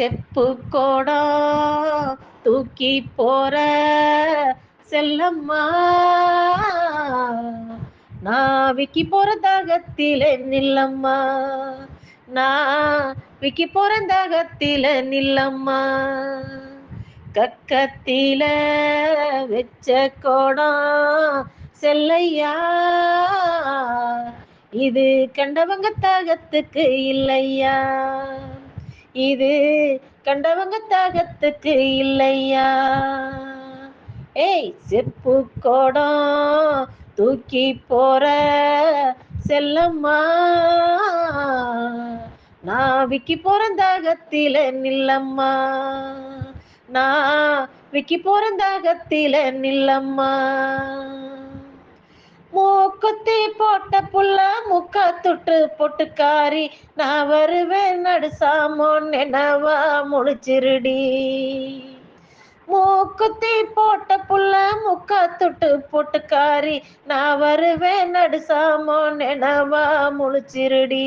செப்பு கோடா தூக்கி போற செல்லம்மா. நான் விக்கி போற தாகத்திலே நில்லம்மா. நான் விக்கி போற நில்லம்மா. கக்கத்தில வச்ச கோடம் செல்லையா. இது கண்டவங்க தாகத்துக்கு இல்லையா. இது கண்டவங்க தாகத்துக்கு இல்லையா? ஏய் செப்பு கோடம் தூக்கி போற செல்லம்மா. நான் விக்கி போற தாகத்தில நில்லம்மா. நான் விக்கி போற தாகத்தில நில்லம்மா. புள்ள முக்கா தொட்டு பொட்டுக்காரி நான் வருவேன் நடுசாமோ நினவா முழிச்சிருடி. மூக்குத்தி போட்ட புள்ள முக்கா தொட்டு பொட்டுக்காரி நான் வருவேன் நடுசாமோ நினவா முழிச்சிருடி.